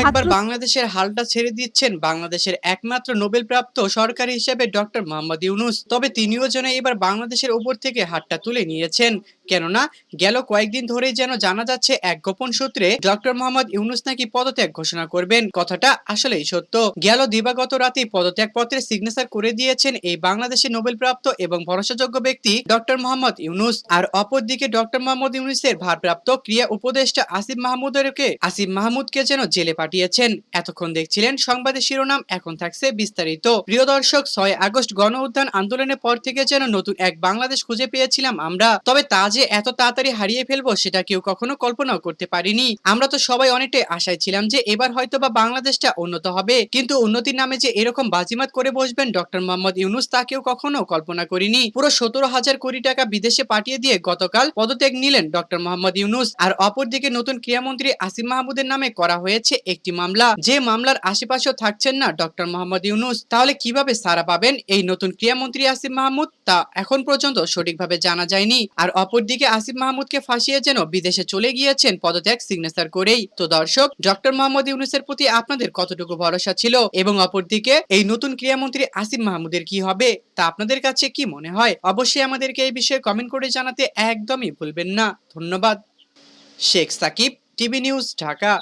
একবার বাংলাদেশের হালটা ছেড়ে দিচ্ছেন বাংলাদেশের একমাত্র নোবেল প্রাপ্ত সরকারি হিসেবে ডক্টর মোহাম্মদ ইউনুস। তবে তিনিও যেন এবার বাংলাদেশের উপর থেকে হাতটা তুলে নিয়েছেন। কেননা গেল কয়েকদিন ধরেই যেন জানা যাচ্ছে এক গোপন সূত্রে ডক্টর মোহাম্মদ ইউনুস নাকি পদত্যাগ ঘোষণা করবেন। কথাটা আসলেই সত্য। গেল দিবাগত রাতেই পদত্যাগ পত্রে সিগনেচার করে দিয়েছেন এই বাংলাদেশের নোবেল প্রাপ্ত এবং ভরসাযোগ্য ব্যক্তি ডক্টর মোহাম্মদ ইউনুস। আর অপরদিকে ডক্টর মোহাম্মদ ইউনুসের ভারপ্রাপ্ত ক্রিয়া উপদেষ্টা আসিফ মাহমুদেরকে আসিফ মাহমুদকে যেন জেলে পাঠিয়েছেন। এতক্ষণ দেখছিলেন সংবাদের শিরোনাম, এখন থাকছে বিস্তারিত। প্রিয় দর্শক, ছয় আগস্ট গণ উত্থান আন্দোলনের পর থেকে যেন নতুন এক বাংলাদেশ খুঁজে পেয়েছিলাম আমরা। তবে তা যে এত তাড়াতাড়ি হারিয়ে ফেলব সেটা কেউ কখনো কল্পনাও করতে পারিনি। আমরা তো সবাই অনেকটাই আশায় ছিলাম যে এবার হয়তো বা বাংলাদেশটা উন্নত হবে। কিন্তু উন্নতির নামে যে এরকম বাজিমাত করে বসবেন ডক্টর মোহাম্মদ ইউনুস তা কেউ কখনো কল্পনা করিনি। পুরো সতেরো হাজার কোটি টাকা বিদেশে পাঠিয়ে দিয়ে গতকাল পদত্যাগ নিলেন ডক্টর মোহাম্মদ ইউনুস। আর অপরদিকে নতুন ক্রীড়ামন্ত্রী আসিম মাহমুদের নামে করা হয়েছে একটি মামলা। যে মামলার আশেপাশেও থাকছেন না ডক্টর মোহাম্মদ ইউনুস, তাহলে কীভাবে সারা পাবেন এই নতুন ক্রীড়ামন্ত্রী আসিফ মাহমুদ? তা এখন পর্যন্ত সঠিকভাবে জানা যায়নি। আর অপরদিকে আসিফ মাহমুদকে ফাঁসিয়ে যেন বিদেশে চলে গিয়েছেন পদত্যাগ সিগনেচার করেই। তো দর্শক, ডক্টর মোহাম্মদ ইউনুসের প্রতি আপনাদের কতটুকু ভরসা ছিল? এবং অপরদিকে, এই নতুন ক্রীড়ামন্ত্রী আসিফ মাহমুদের কি হবে? তা আপনাদের কাছে কি মনে হয়? অবশ্যই আমাদেরকে এই বিষয়ে কমেন্ট করে জানাতে একদমই ভুলবেন না। ধন্যবাদ। Sheikh Shakib, TV news, Dhaka.